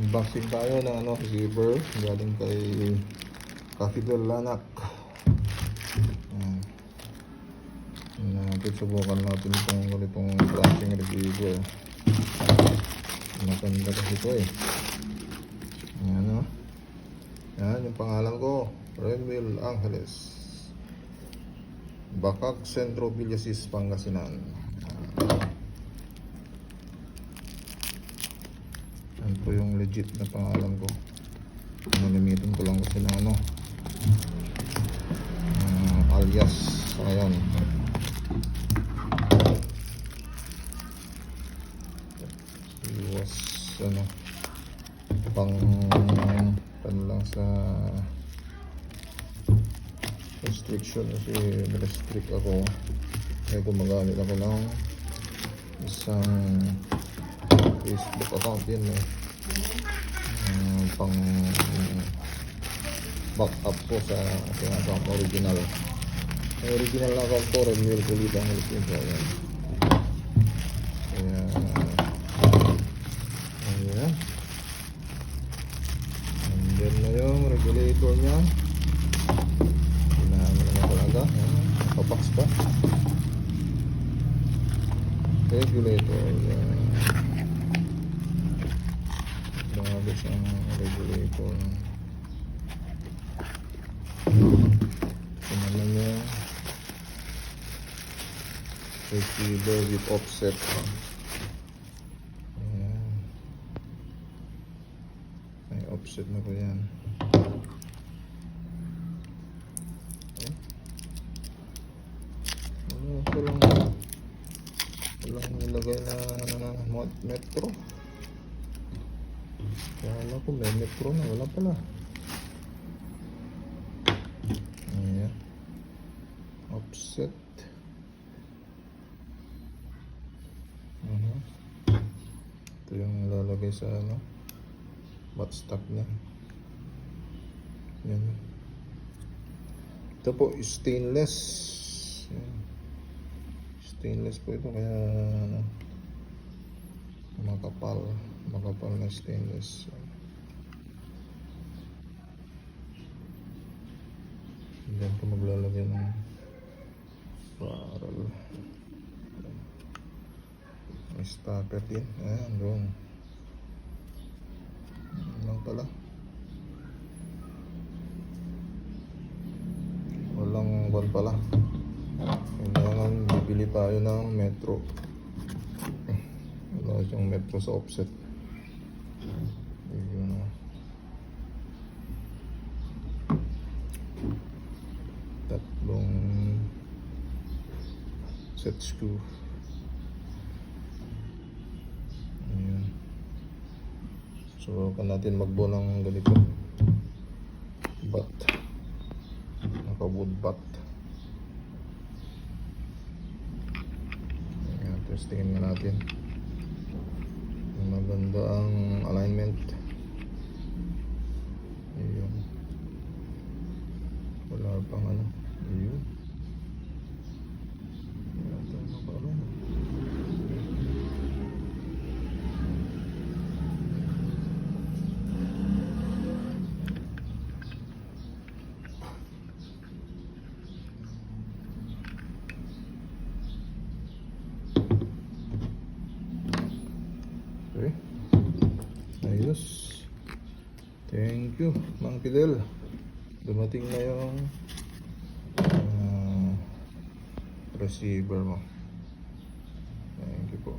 Unboxing tayo ng ano, receiver galing kay Cafidel Lanak. Natin, subukan natin itong ganitong flashing receiver. Maganda kasi ito eh. Ayan o. Ayan yung pangalan ko. Renwil Angeles. Bakag Centro Villasis, Pangasinan. Yan po yung legit na pangalan ko. Nagamitin ko lang kasi ng ano. ah, alias. Ayan. Iwas ano. Pang pan lang sa restriction kasi restrict ako. Kaya gumagamit ako ng isang Facebook account din eh. Uh, pang backup ko sa aking account original. Ang original na account ko, Renwil Kulitang Filipino. Ayan. Kaya, ayan. And then na yung regulator. Kailangan mo naman talaga. Nakabox pa. Regulator. Ayan. Grabe siyang regulator. Ito naman yung receiver with offset. Ayan. May offset na po yan. Ano ito lang walang nilagay na metro. Kala ko may metro na, wala pala. Ayan. Offset. Ano? Ito yung lalagay sa ano, buttstock niya. Yan. Ito po, stainless. Yan. Stainless po ito, kaya ano, makapal. Makapal na stainless. Diyan ko maglalagay ng barrel. May stopper din. Ayan, doon. Ayan lang pala. Walang ban pala. Kailangan bibili tayo ng metro. Wala siyang metro sa offset. Yun. Tatlong set screw. Ayan. So, kan natin magbo ng ganito. Bat. Naka wood bat. Ayan, testingin nga natin. Maganda ang alignment. Wala pang ano. Ayun. Nakaroon. Okay. Ayos. Thank you, Mang Fidel. Dumating na yung ah, receiver mo. Thank you po.